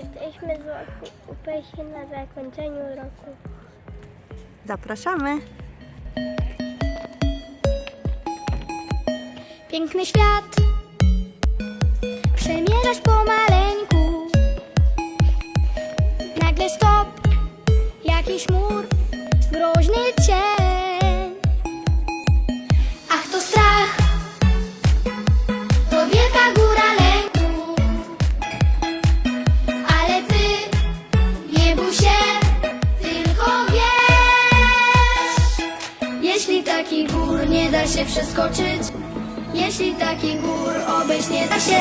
Jesteśmy z UPS na zakończeniu roku. Zapraszamy. Piękny świat przeskoczyć, jeśli takich gór obejść nie da się,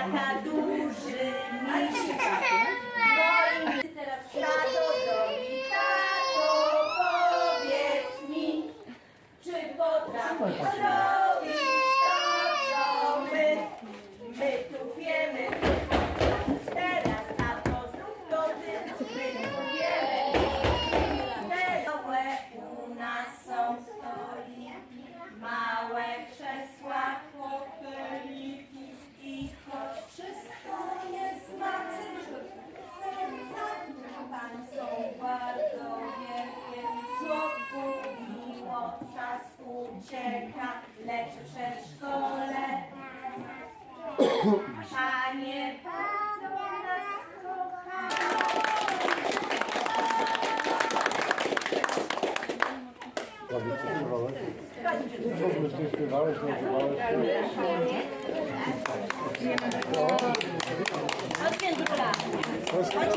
tata duży misiek. Ucieka, lecz w przedszkole Panie bardzo nas kochają. Prawie co śpiewałeś? Co byś śpiewałeś, nie śpiewałeś? Chodź. Jędrula, chodź. Chodź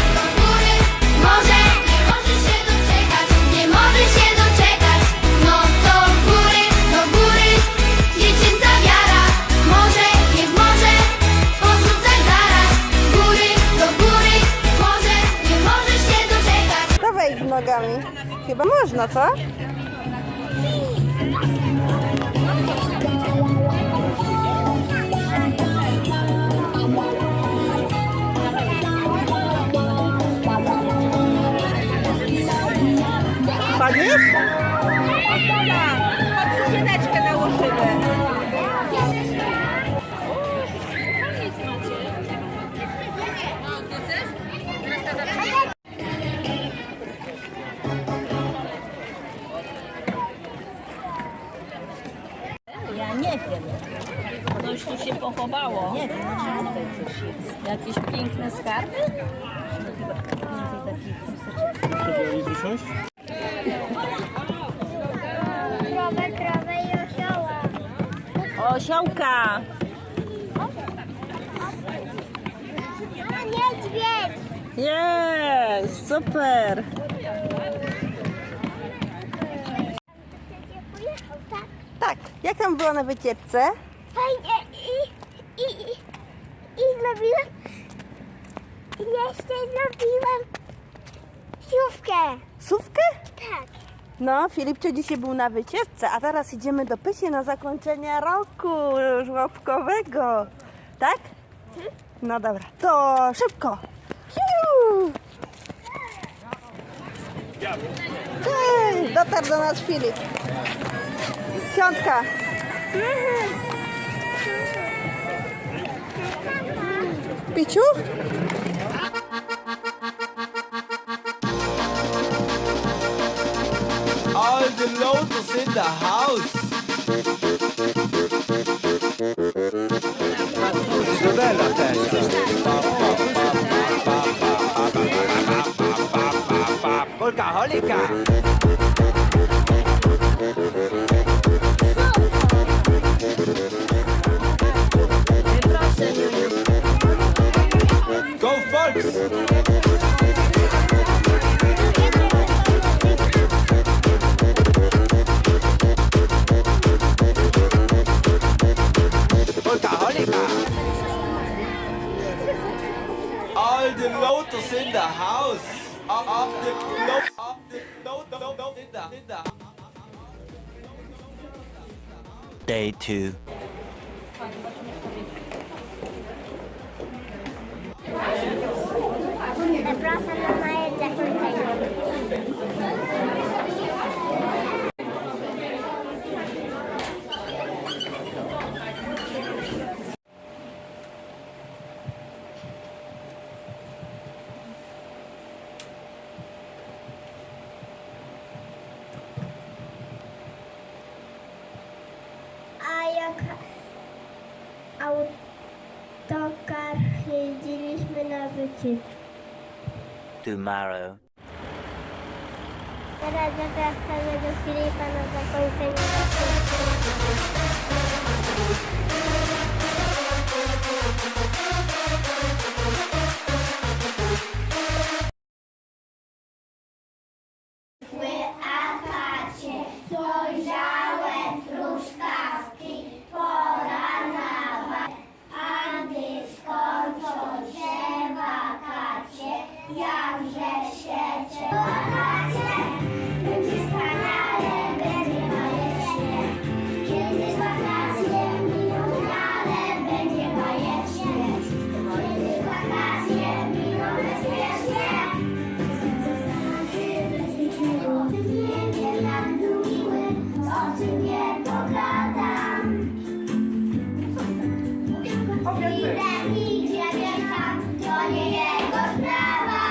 Chyba można, co? Padniesz? Pochowało. Nie wiem, może tutaj coś jest. Jakieś piękne skarby? Chcieli usiąść? Krowę, krowę i osioła. Osiołka! A niedźwiedź! Jest, super. Tak? Tak, jak tam było na wycieczce? Fajnie zrobiłem, jeszcze zrobiłem siówkę. Sówkę? Tak. No, Filipcze dzisiaj był na wycieczce, a teraz idziemy do Pysie na zakończenie roku żłobkowego. Tak? No dobra, to szybko. Cześć, dotarł do nas Filip. Piątka. All the lotus in the house. Che day two. A jak autokar jeździliśmy na wycieczkę. Tomorrow. Teraz zapraszamy do Filipa na zakończenie Ile idzie wielka, to nie jego sprawa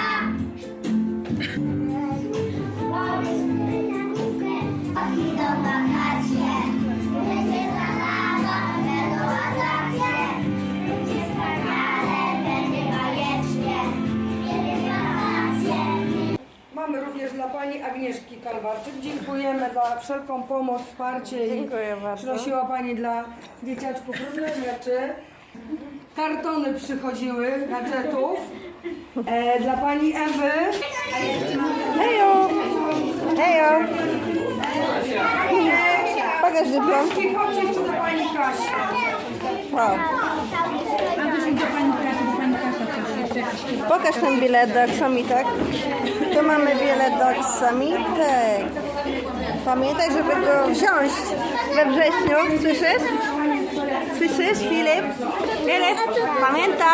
Idą wakacje, będzie zabawa, będą atrakcje Będzie wspaniale, będzie bajecznie wakacje Mamy również dla Pani Agnieszki Kalwarczyk. Dziękujemy za wszelką pomoc, wsparcie. i Dziękuję bardzo. Przynosiła Pani dla dzieciaczków różne rzeczy. Kartony przychodziły gadżetów. E, dla Pani Ewy. Hejo! Hejo! Pokaż dyplom. I chodź jeszcze do Pani Kasi. Wow. Pokaż ten bilet do Aksamitek. Tu mamy bilet do Aksamitek. Pamiętaj, żeby go wziąć we wrześniu. Słyszysz? Słyszysz, Filip? Filip, pamiętaj.